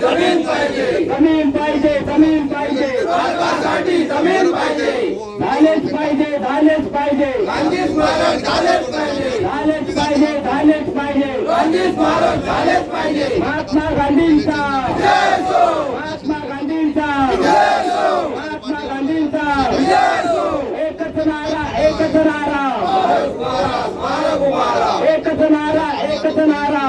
जमीन पाहिजे. जमीन पाहिजे जमीन पाहिजे. साठी जमीन पाहिजे. झालेच पाहिजे झालेच पाहिजे. गांधी स्मारक झालेच पाहिजे. झालेच पाहिजे झालेच पाहिजे. गांधी स्मारक झालेच पाहिजे. महात्मा गांधींचा. महात्मा गांधींचा. महात्मा गांधींचा. एकच नारा एकच नारा. एकच नारा एकच नारा.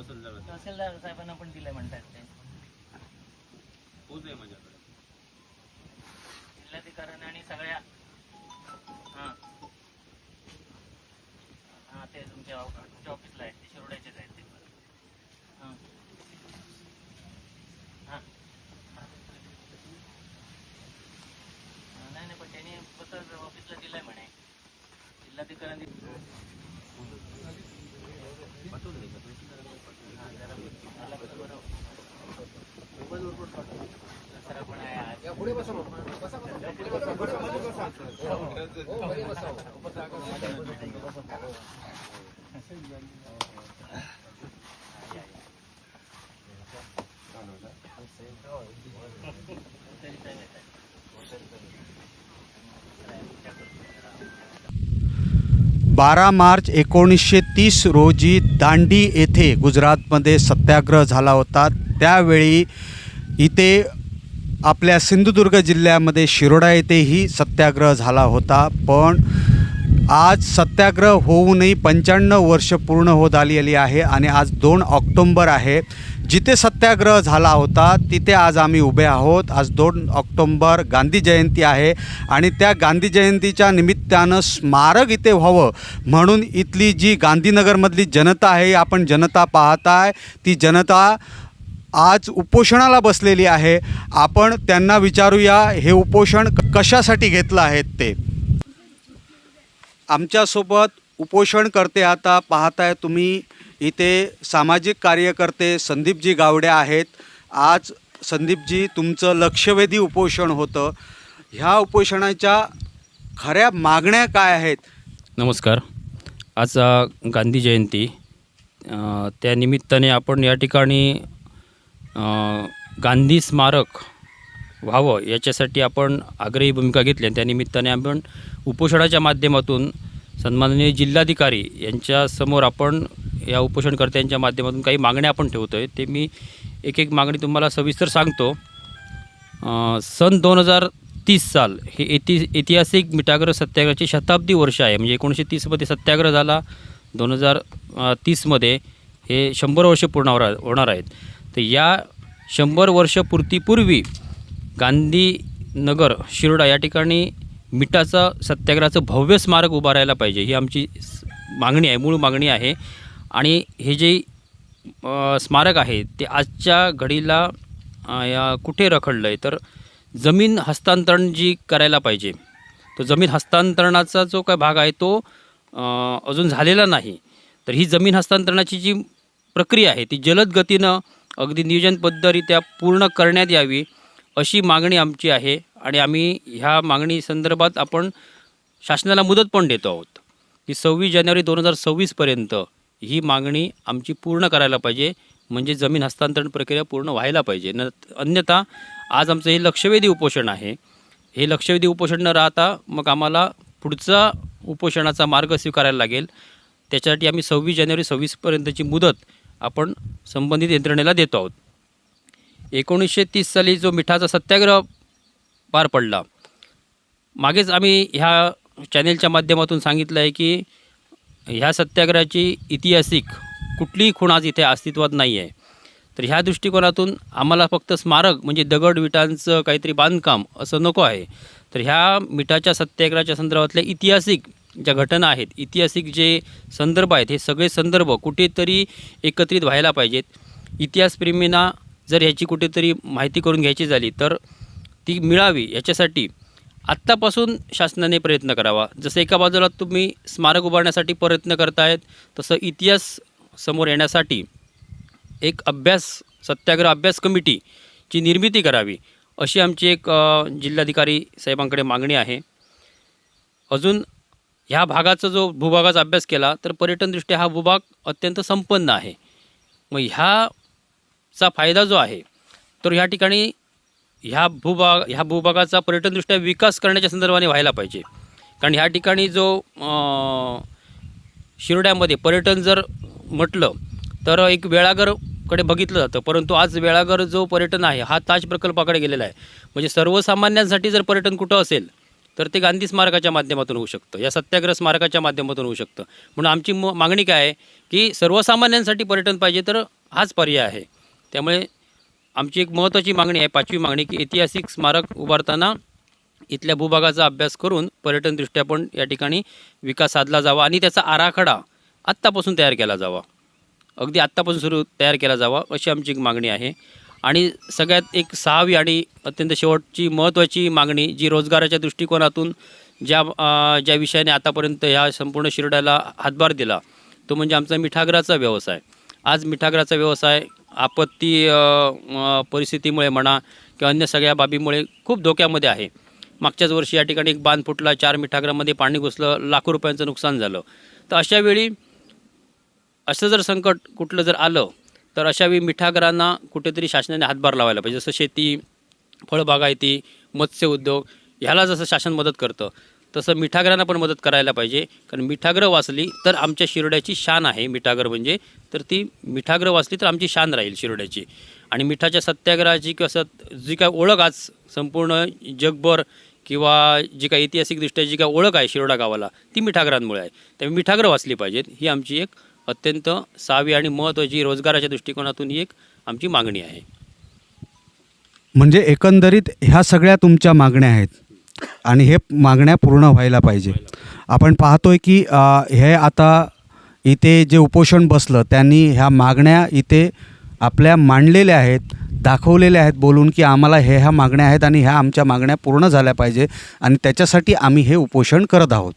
दिलं तहसीलदार साहेबांना पण दिलंय म्हणतात ते. जिल्हाधिकाऱ्यांनी आणि सगळ्या हां. हां ते तुमच्या तुमच्या ऑफिसला आहेत ते शिरोड्याचेच आहेत ते. हां. हां नाही नाही पण त्यांनी पत्र ऑफिसला दिलंय म्हणे. जिल्हाधिकाऱ्यांनी हां, जरा मला कसं बरं मोबाईलवर पण पाठवा. दसरा पण आहे आज. तरी काय नाही. बारा मार्च एकोणीसशे तीस रोजी दांडी येथे गुजरातमध्ये सत्याग्रह झाला होता. त्यावेळी इथे आपल्या सिंधुदुर्ग जिल्ह्यामध्ये शिरोडा येथेही सत्याग्रह झाला होता पण आज सत्याग्रह होऊनही पंच्याण्णव वर्ष पूर्ण होत आलेली आहे आणि आज दोन ऑक्टोंबर आहे. जिथे सत्याग्रह झाला होता तिथे आज आम्ही उभे आहोत. आज दोन ऑक्टोंबर गांधी जयंती आहे आणि त्या गांधी जयंतीच्या निमित्तानं स्मारक इथे व्हावं म्हणून इथली जी गांधीनगरमधली जनता आहे आपण जनता पाहताय ती जनता आज उपोषणाला बसलेली आहे. आपण त्यांना विचारूया हे उपोषण क- कशासाठी घेतलं आहे ते? आमच्यासोबत उपोषण करते आता पाहताय तुम्ही. इथे सामाजिक कार्यकर्ते संदीपजी गावडे आहेत. आज संदीपजी तुमचं लक्षवेधी उपोषण होतं. ह्या उपोषणाच्या खऱ्या मागण्या काय आहेत? नमस्कार. आज गांधी जयंती. त्यानिमित्ताने त्या निमित्ताने आपण या ठिकाणी गांधी स्मारक व्हावं याच्यासाठी आपण आग्रही भूमिका घेतली आणि त्या निमित्ताने आपण उपोषणाच्या माध्यमातून सन्माननीय जिल्हाधिकारी यांच्यासमोर आपण या उपोषणकर्त्यांच्या माध्यमातून काही मागण्या आपण ठेवतो आहे ते मी एक एक मागणी तुम्हाला सविस्तर सांगतो. सन दोन हजार तीस साल हे इति ऐतिहासिक मिठाग्रह सत्याग्रहाची शताब्दी वर्ष आहे. म्हणजे एकोणीसशे तीसमध्ये सत्याग्रह झाला. दोन हजार तीसमध्ये हे शंभर वर्ष पूर्ण होणार होणार आहेत. तर या शंभर वर्षपूर्तीपूर्वी गांधीनगर शिरोडा या ठिकाणी मिठाचं सत्याग्रहाचं भव्य स्मारक उभारायला पाहिजे ही आमची मागणी आहे मूळ मागणी आहे. आणि हे जे स्मारक आहे ते आजच्या घडीला या कुठे रखडलं आहे तर जमीन हस्तांतरण जी करायला पाहिजे तो जमीन हस्तांतरणाचा जो काय भाग आहे तो अजून झालेला नाही. तर ही जमीन हस्तांतरणाची जी प्रक्रिया आहे ती जलद गतीनं अगदी नियोजनबद्धरित्या पूर्ण करण्यात यावी अशी मागणी आमची आहे आणि आम्ही ह्या मागणी संदर्भात आपण शासनाला मुदत पण देतो आहोत. की सव्वीस जानेवारी दोन हजार सव्वीसपर्यंत ही मागणी आमची पूर्ण करायला पाहिजे म्हणजे जमीन हस्तांतरण प्रक्रिया पूर्ण व्हायला पाहिजे. न अन्यथा आज आमचं हे लक्षवेधी उपोषण आहे. हे लक्षवेधी उपोषण न राहता मग आम्हाला पुढचा उपोषणाचा मार्ग स्वीकारायला लागेल. त्याच्यासाठी आम्ही सव्वीस जानेवारी सव्वीसपर्यंतची मुदत आपण संबंधित यंत्रणेला देतो आहोत. एकोणीसशे तीस साली जो मिठाचा सत्याग्रह पार पडला. मागेच आम्ही ह्या चॅनेलच्या माध्यमातून सांगितलं आहे की ह्या सत्याग्रहाची ऐतिहासिक कुठलीही खूण आज इथे अस्तित्वात नाही आहे तर ह्या दृष्टिकोनातून आम्हाला फक्त स्मारक म्हणजे दगड विटांचं काहीतरी बांधकाम असं नको आहे. तर ह्या मिठाच्या सत्याग्रहाच्या संदर्भातल्या ऐतिहासिक ज्या घटना आहेत ऐतिहासिक जे संदर्भ आहेत हे सगळे संदर्भ कुठेतरी एकत्रित व्हायला पाहिजेत. इतिहासप्रेमींना जर ह्याची कुठेतरी माहिती करून घ्यायची झाली तर ती मिळावी याच्यासाठी आत्तापासून शासनाने प्रयत्न करावा. जसं एका बाजूला तुम्ही स्मारक उभारण्यासाठी प्रयत्न करतायत तसं इतिहास समोर येण्यासाठी एक अभ्यास सत्याग्रह अभ्यास कमिटीची निर्मिती करावी अशी आमची एक जिल्हाधिकारी साहेबांकडे मागणी आहे. अजून ह्या भागाचा जो भूभागाचा अभ्यास केला तर पर्यटनदृष्ट्या हा भूभाग अत्यंत संपन्न आहे. मग ह्याचा फायदा जो आहे तर ह्या ठिकाणी ह्या भूभाग ह्या भूभागाचा पर्यटनदृष्ट्या विकास करण्याच्या संदर्भाने व्हायला पाहिजे. कारण ह्या ठिकाणी जो अं, शिरोड्यामध्ये पर्यटन जर म्हटलं तर एक वेळागरकडे बघितलं जातं. परंतु आज वेळागर जो पर्यटन आहे हा ताज प्रकल्पाकडे गेलेला आहे. म्हणजे सर्वसामान्यांसाठी जर पर्यटन कुठं असेल तर ते गांधी स्मारकाच्या माध्यमातून होऊ शकतं. या सत्याग्रह स्मारकाच्या माध्यमातून होऊ शकतं. म्हणून आमची म मागणी काय आहे की सर्वसामान्यांसाठी पर्यटन पाहिजे तर हाच पर्याय आहे. त्यामुळे आमची एक महत्त्वाची मागणी आहे पाचवी मागणी की ऐतिहासिक स्मारक उभारताना इथल्या भूभागाचा अभ्यास करून पर्यटनदृष्ट्या पण या ठिकाणी विकास साधला जावा आणि त्याचा आराखडा आत्तापासून तयार केला जावा. अगदी आत्तापासून सुरू तयार केला जावा अशी आमची एक मागणी आहे. आणि सगळ्यात एक सहावी आणि अत्यंत शेवटची महत्त्वाची मागणी जी रोजगाराच्या दृष्टिकोनातून ज्या ज्या विषयाने आतापर्यंत ह्या संपूर्ण शिरड्याला हातभार दिला तो म्हणजे आमचा मिठागराचा व्यवसाय. आज मिठागराचा व्यवसाय आपत्ती परिस्थितीमुळे म्हणा किंवा अन्य सगळ्या बाबीमुळे खूप धोक्यामध्ये आहे. मागच्याच वर्षी या ठिकाणी एक बांध फुटला चार मिठागरामध्ये पाणी घुसलं लाखो रुपयांचं नुकसान झालं. तर अशा वेळी असं जर संकट कुठलं जर आलं तर अशावेळी मिठागरांना कुठेतरी शासनाने हातभार लावायला पाहिजे. जसं शेती फळबागायती मत्स्य उद्योग ह्याला जसं शासन मदत करतं तसं मिठागरांना पण मदत करायला पाहिजे. कारण मिठाग्रह वाचली तर आमच्या शिरोड्याची शान आहे मिठागर म्हणजे. तर ती मिठाग्रह वाचली तर आमची शान राहील शिरोड्याची. आणि मिठाच्या सत्याग्रहाची किंवा सत जी काय ओळख आज संपूर्ण जगभर किंवा जी काय ऐतिहासिकदृष्ट्या जी काय ओळख आहे शिरोडा गावाला ती मिठागरांमुळे आहे. त्यामुळे मिठाग्रह वाचली पाहिजेत. ही आमची एक अत्यंत सावी आणि महत्त्वाची रोजगाराच्या दृष्टिकोनातून ही एक आमची मागणी आहे. म्हणजे एकंदरीत ह्या सगळ्या तुमच्या मागण्या आहेत आणि हे मागण्या पूर्ण व्हायला पाहिजे. आपण पाहतोय की हे आता इथे जे उपोषण बसलं त्यांनी ह्या मागण्या इथे आपल्या मांडलेल्या आहेत दाखवलेल्या आहेत बोलून की आम्हाला हे ह्या मागण्या आहेत आणि ह्या आमच्या मागण्या पूर्ण झाल्या पाहिजे आणि त्याच्यासाठी आम्ही हे उपोषण करत आहोत.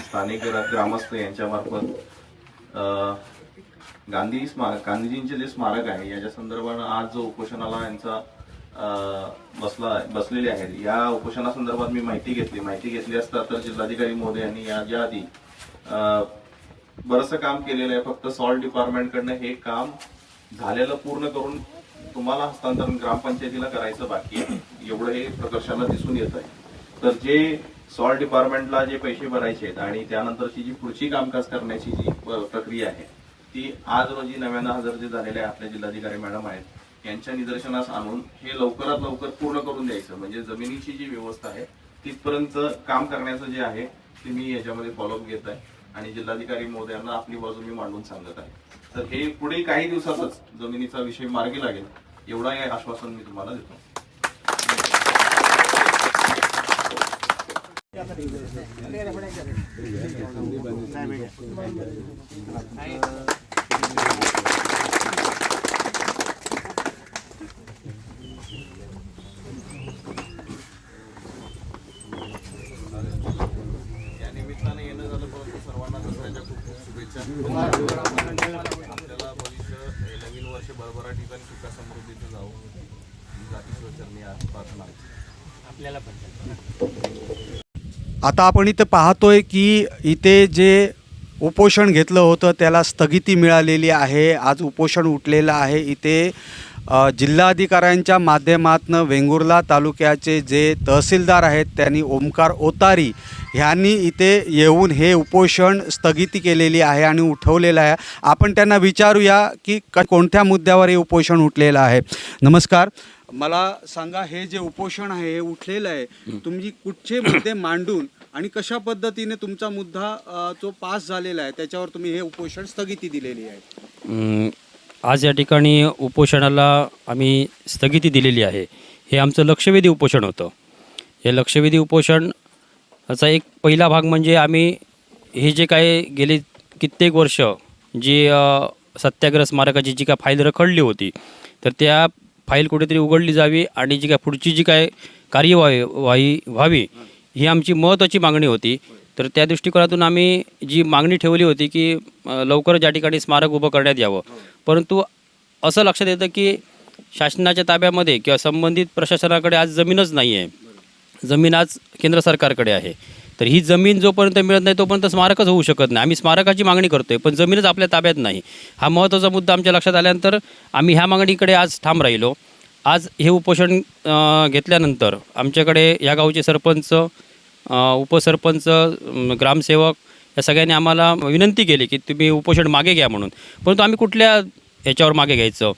स्थानिक ग्रामस्थ यांच्यामार्फत अ, गांधी स्मारक गांधीजींचे जे स्मारक आहे याच्या संदर्भानं आज जो उपोषणाला यांचा बसला बसलेले आहेत या उपोषणासंदर्भात मी माहिती घेतली. माहिती घेतली असता तर जिल्हाधिकारी मोदी यांनी याच्या आधी अ, बरंचसं काम केलेलं आहे फक्त सॉल्ट डिपार्टमेंटकडनं हे काम झालेलं पूर्ण करून तुम्हाला हस्तांतरण ग्रामपंचायतीला करायचं बाकी आहे. एवढं हे प्रकर्षाला दिसून येत आहे. तर जे सॉल्ट डिपार्टमेंटला जे पैसे भरायचे आहेत आणि त्यानंतरची जी पुढची कामकाज करण्याची जी प्रक्रिया आहे ती आज रोजी नव्यानं हजर जे झालेले आपले जिल्हाधिकारी मॅडम आहेत यांच्या निदर्शनास आणून हे लवकरात लवकर पूर्ण करून द्यायचं. म्हणजे जमिनीची जी व्यवस्था आहे तिथपर्यंत काम करण्याचं जे आहे ते मी याच्यामध्ये फॉलोअप घेत आहे. आणि जिल्हाधिकारी महोदयांना आपली बाजू मी मांडून सांगत आहे. तर हे पुढे काही दिवसातच जमिनीचा विषय मार्गी लागेल एवढा हे आश्वासन मी तुम्हाला देतो. या शुभेच्छा आपल्याला भविष्य नवीन वर्ष भरभराटीचं आणि सुखा समृद्धीचं जावं जातीश्वर चरणी आज प्रार्थना आहे. आपल्याला पण. आता आपण इथं पाहतोय की इथे जे उपोषण घेतलं होतं त्याला स्थगिती मिळालेली आहे. आज उपोषण उठलेलं आहे. इथे जिल्हाधिकाऱ्यांच्या माध्यमातून वेंगुर्ला तालुक्याचे जे तहसीलदार आहेत त्यांनी ओमकार ओतारी ह्यांनी इथे येऊन हे उपोषण स्थगिती केलेली आहे आणि उठवलेलं आहे. आपण त्यांना विचारूया की क कोणत्या मुद्द्यावर हे उपोषण उठलेलं आहे. नमस्कार. मला सांगा हे जे उपोषण आहे हे उठलेलं आहे तुम्ही कुठचे मुद्दे मांडून आणि कशा पद्धतीने तुमचा मुद्दा जो पास झालेला आहे त्याच्यावर तुम्ही हे उपोषण स्थगिती दिलेली आहे? आज या ठिकाणी उपोषणाला आम्ही स्थगिती दिलेली आहे. हे आमचं लक्षवेधी उपोषण होतं. हे लक्षवेधी उपोषणचा एक पहिला भाग म्हणजे आम्ही हे जे काय गेले कित्येक वर्ष जी सत्याग्रह स्मारकाची जी काय फाईल रखडली होती तर त्या फाईल कुठेतरी उघडली जावी आणि जी काय पुढची जी काय कार्यवाही वाही व्हावी ही आमची महत्त्वाची मागणी होती. तर त्या दृष्टिकोनातून आम्ही जी मागणी ठेवली होती की लवकर लवकरच या ठिकाणी स्मारक उभं करण्यात यावं. परंतु असं लक्षात येतं की शासनाच्या ताब्यामध्ये किंवा संबंधित प्रशासनाकडे आज जमीनच नाही आहे जमीन आज केंद्र सरकारकडे आहे. तर ही जमीन जोपर्यंत मिळत नाही तोपर्यंत स्मारकच होऊ शकत नाही. आम्ही स्मारकाची मागणी करतोय पण जमीनच आपल्या ताब्यात नाही. हा महत्त्वाचा मुद्दा आमच्या लक्षात आल्यानंतर आम्ही ह्या मागणीकडे आज ठाम राहिलो. आज हे उपोषण घेतल्यानंतर आमच्याकडे या गावचे सरपंच उपसरपंच ग्रामसेवक या सगळ्यांनी आम्हाला विनंती केली की तुम्ही उपोषण मागे घ्या म्हणून. परंतु आम्ही कुठल्या याच्यावर मागे घ्यायचं?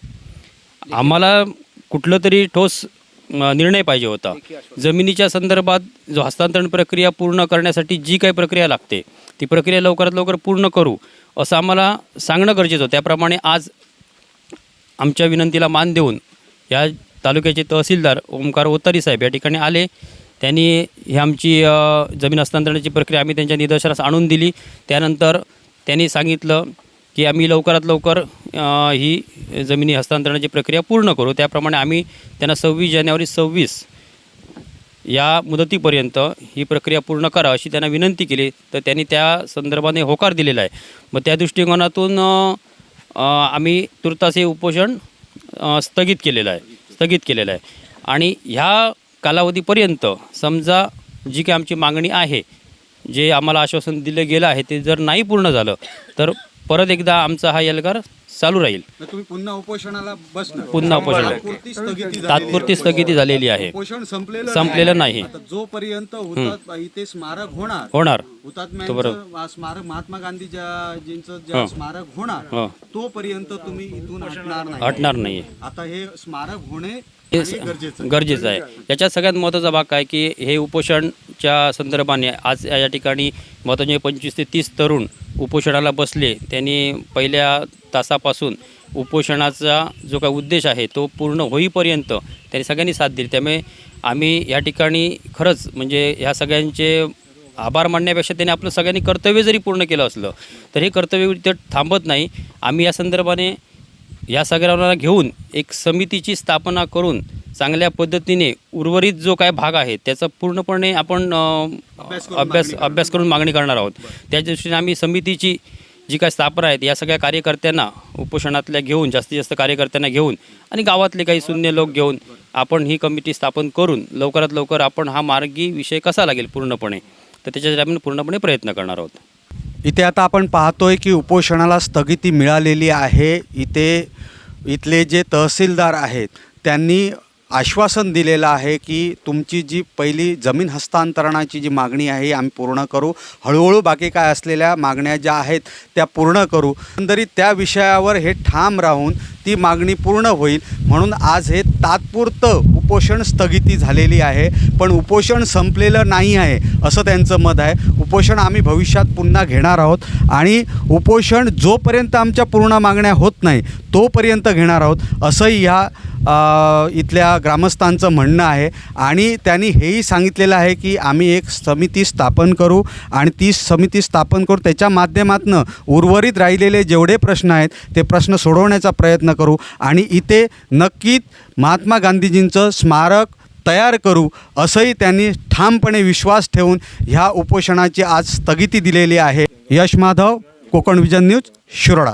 आम्हाला कुठलं तरी ठोस निर्णय पाहिजे होता. जमिनीच्या संदर्भात जो हस्तांतरण प्रक्रिया पूर्ण करण्यासाठी जी काही प्रक्रिया लागते ती प्रक्रिया लवकरात लवकर पूर्ण करू असं आम्हाला सांगणं गरजेचं होतं. त्याप्रमाणे आज आमच्या विनंतीला मान देऊन या तालुक्याचे तहसीलदार ओमकार ओतारी साहेब या ठिकाणी आले. त्यांनी ही आमची जमीन हस्तांतरणाची प्रक्रिया आम्ही त्यांच्या निदर्शनास आणून दिली. त्यानंतर त्यांनी सांगितलं की आम्ही लवकरात लवकर ही जमिनी हस्तांतरणाची प्रक्रिया पूर्ण करू. त्याप्रमाणे आम्ही त्यांना सव्वीस जानेवारी सव्वीस या मुदतीपर्यंत ही प्रक्रिया पूर्ण करा अशी त्यांना विनंती केली. तर त्यांनी त्या संदर्भाने होकार दिलेला आहे. मग त्या दृष्टिकोनातून आम्ही तुर्तास हे उपोषण स्थगित केलेलं आहे. स्थगित केलेलं आहे. आणि ह्या कालावधीपर्यंत समजा जी काही आमची मागणी आहे जे आम्हाला आश्वासन दिलं गेलं आहे ते जर नाही पूर्ण झालं तर परत एकदा आमचा हा एल्गार चालू राहील. तुम्ही पुन्हा उपोषणाला बसणार. पुन्हा उपोषण तात्पुरती स्थगिती झालेली आहे. उपोषण संपलेलं संपलेलं नाही. आता जोपर्यंत हुतात इथे स्मारक होणार होणार. हुतात्म्यांचं स्मारक महात्मा. जे स्मारक होणार हं. तोपर्यंत तुम्ही इथून हटणार नाही. हटणार नाही आता हे स्मारक होणे हे गरजेचं आहे. याच्यात सगळ्यात महत्त्वाचा भाग काय की हे उपोषणच्या संदर्भाने आज या ठिकाणी महत्त्वाचे पंचवीस ते तीस तरुण उपोषणाला बसले. त्यांनी पहिल्या तासापासून उपोषणाचा जो काय उद्देश आहे तो पूर्ण होईपर्यंत त्यांनी सगळ्यांनी साथ दिली. त्यामुळे आम्ही या ठिकाणी खरंच म्हणजे ह्या सगळ्यांचे आभार मानण्यापेक्षा त्यांनी आपलं सगळ्यांनी कर्तव्य जरी पूर्ण केलं असलं तर हे कर्तव्य तिथं थांबत नाही. आम्ही या संदर्भाने या सगळ्यांना घेऊन एक समितीची स्थापना करून चांगल्या पद्धतीने उर्वरित जो काय भाग आहे त्याचा पूर्णपणे आपण अभ्यास अभ्यास करून मागणी करणार आहोत. त्या दृष्टीने आम्ही समितीची जी काय स्थापना आहेत या सगळ्या कार्यकर्त्यांना उपोषणातल्या घेऊन जास्तीत जास्त कार्यकर्त्यांना घेऊन आणि गावातले काही शून्य लोक घेऊन आपण ही कमिटी स्थापन करून लवकरात लवकर आपण हा मार्गी विषय कसा लागेल पूर्णपणे तर त्याच्यासाठी आपण पूर्णपणे प्रयत्न करणार आहोत. इथे आता आपण पाहतोय की उपोषणाला स्थगिती मिळालेली आहे. इथे इथले जे तहसीलदार आहेत त्यांनी आश्वासन दिलेलं आहे की तुमची जी पहिली जमीन हस्तांतरणाची जी मागणी आहे आम्ही पूर्ण करू. हळूहळू बाकी काय असलेल्या मागण्या ज्या आहेत त्या पूर्ण करू. एकंदरीत त्या विषयावर हे ठाम राहून ती मागणी पूर्ण होईल. म्हणून आज हे तात्पुरतं उपोषण स्थगिती झालेली आहे पण उपोषण संपलेलं नाही आहे असं त्यांचं मत आहे. उपोषण आम्ही भविष्यात पुन्हा घेणार आहोत आणि उपोषण जोपर्यंत आमच्या पूर्ण मागण्या होत नाही तोपर्यंत घेणार आहोत असंही ह्या इथल्या ग्रामस्थांचं म्हणणं आहे. आणि त्यांनी हेही सांगितलेलं आहे की आम्ही एक समिती स्थापन करू आणि ती समिती स्थापन करू त्याच्या माध्यमातून उर्वरित राहिलेले जेवढे प्रश्न आहेत ते प्रश्न सोडवण्याचा प्रयत्न करू. आणि इथे नक्कीच महात्मा गांधीजींचं स्मारक तयार करू असंही त्यांनी ठामपणे विश्वास ठेवून ह्या उपोषणाची आज स्थगिती दिलेली आहे. Yash Madhav Konkan vision news Shiroda.